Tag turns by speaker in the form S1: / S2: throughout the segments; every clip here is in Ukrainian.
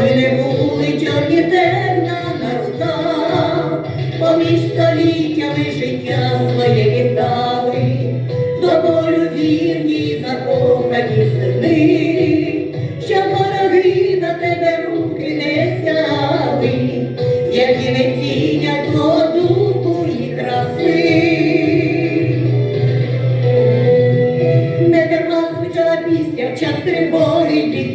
S1: не були чорні терна на руках, поміж століттями життя своє віддали, до болю вірні закохані сини, що вороги на тебе руки не сяли, які не цінять твого духу і краси. Не дарма звучала пісня в час тривоги й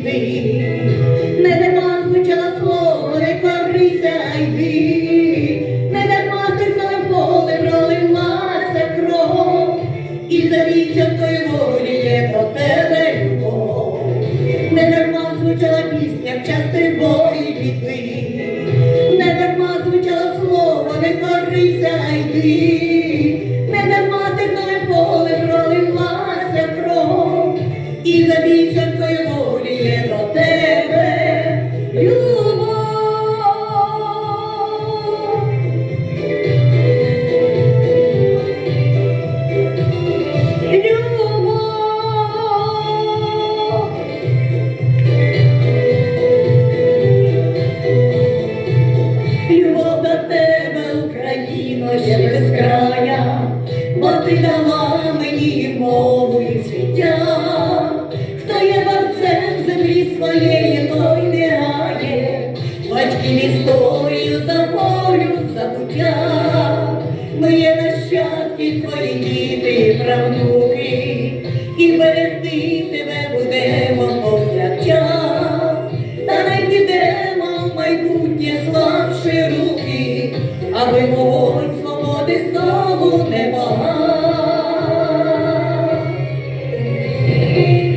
S1: за віченкою волі є до тебе любов. Не дарма звучала пісня в час тривої біди, не дарма звучало слово, не корися йди, Україно, без безкрая, бо ти дала мені мову і життя. Хто є борцем землі своєї, той не гає, батьків історію за волю, забуття. Ми є нащадки, твої вогонь свободи знову не багав.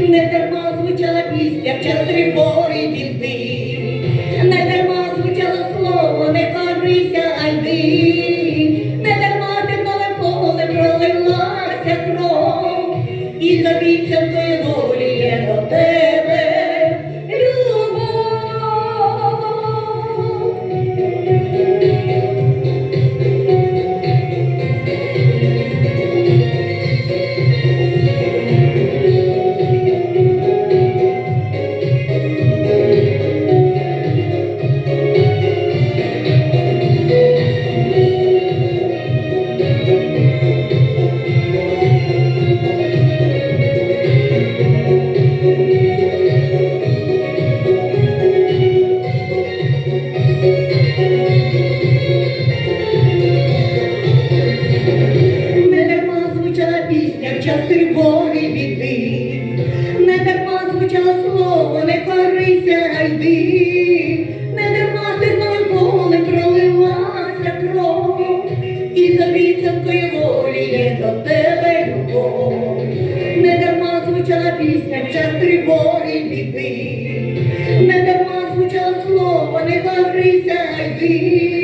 S1: Не дарма звучала в час тривоги час тривоги біди, не дарма звучало слово, не корися, а йди, не дарма тернове поле пролилася кров, і за віцянкою волі є до тебе любов. Не дарма звучала пісня в час тривоги біди, не дарма звучало слово, не корися, а йди,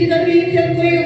S1: пролилася кров, і за віцянкою